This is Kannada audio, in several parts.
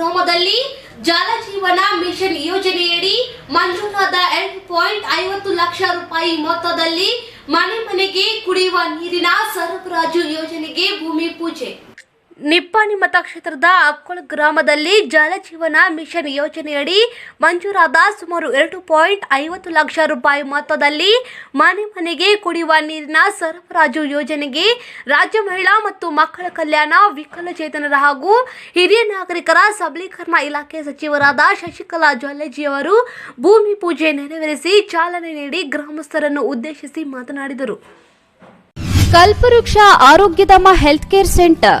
ಕ್ರಮದಲ್ಲಿ ಜಲಜೀವನ ಮಿಷನ್ ಯೋಜನೆಯಡಿ ಮಂಜೂರಾದ ಎಂಟು ಪಾಯಿಂಟ್ ಐವತ್ತು ಲಕ್ಷ ರೂಪಾಯಿ ಮೊತ್ತದಲ್ಲಿ ಮನೆ ಮನೆಗೆ ಕುಡಿಯುವ ನೀರಿನ ಸರಬರಾಜು ಯೋಜನೆಗೆ ಭೂಮಿ ಪೂಜೆ. ನಿಪ್ಪಾಣಿ ಮತಕ್ಷೇತ್ರದ ಅಕ್ಕೊಳ ಗ್ರಾಮದಲ್ಲಿ ಜಲಜೀವನ ಮಿಷನ್ ಯೋಜನೆಯಡಿ ಮಂಜೂರಾದ ಸುಮಾರು ಎರಡು ಪಾಯಿಂಟ್ ಐವತ್ತು ಲಕ್ಷ ರೂಪಾಯಿ ಮೊತ್ತದಲ್ಲಿ ಮನೆ ಮನೆಗೆ ಕುಡಿಯುವ ನೀರಿನ ಸರಬರಾಜು ಯೋಜನೆಗೆ ರಾಜ್ಯ ಮಹಿಳಾ ಮತ್ತು ಮಕ್ಕಳ ಕಲ್ಯಾಣ ವಿಕಲಚೇತನರ ಹಾಗೂ ಹಿರಿಯ ನಾಗರಿಕರ ಸಬಲೀಕರಣ ಇಲಾಖೆ ಸಚಿವರಾದ ಶಶಿಕಲಾ ಜೊಲ್ಲೆಜಿ ಅವರು ಭೂಮಿ ಪೂಜೆ ನೆರವೇರಿಸಿ ಚಾಲನೆ ನೀಡಿ ಗ್ರಾಮಸ್ಥರನ್ನು ಉದ್ದೇಶಿಸಿ ಮಾತನಾಡಿದರು. ಕಲ್ಪವೃಕ್ಷ Arogyadhama health care centre.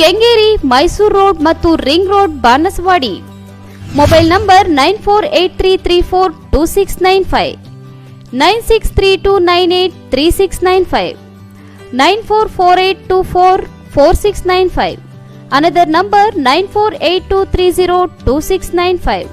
Kengeri, Mysore road ಮತ್ತು ring road, Banaswadi. Mobile number nine four eight three three four two six nine five. Nine six three two nine eight three six nine five. Nine four four eight two four four six nine five. Another number nine four eight two three zero two six nine five.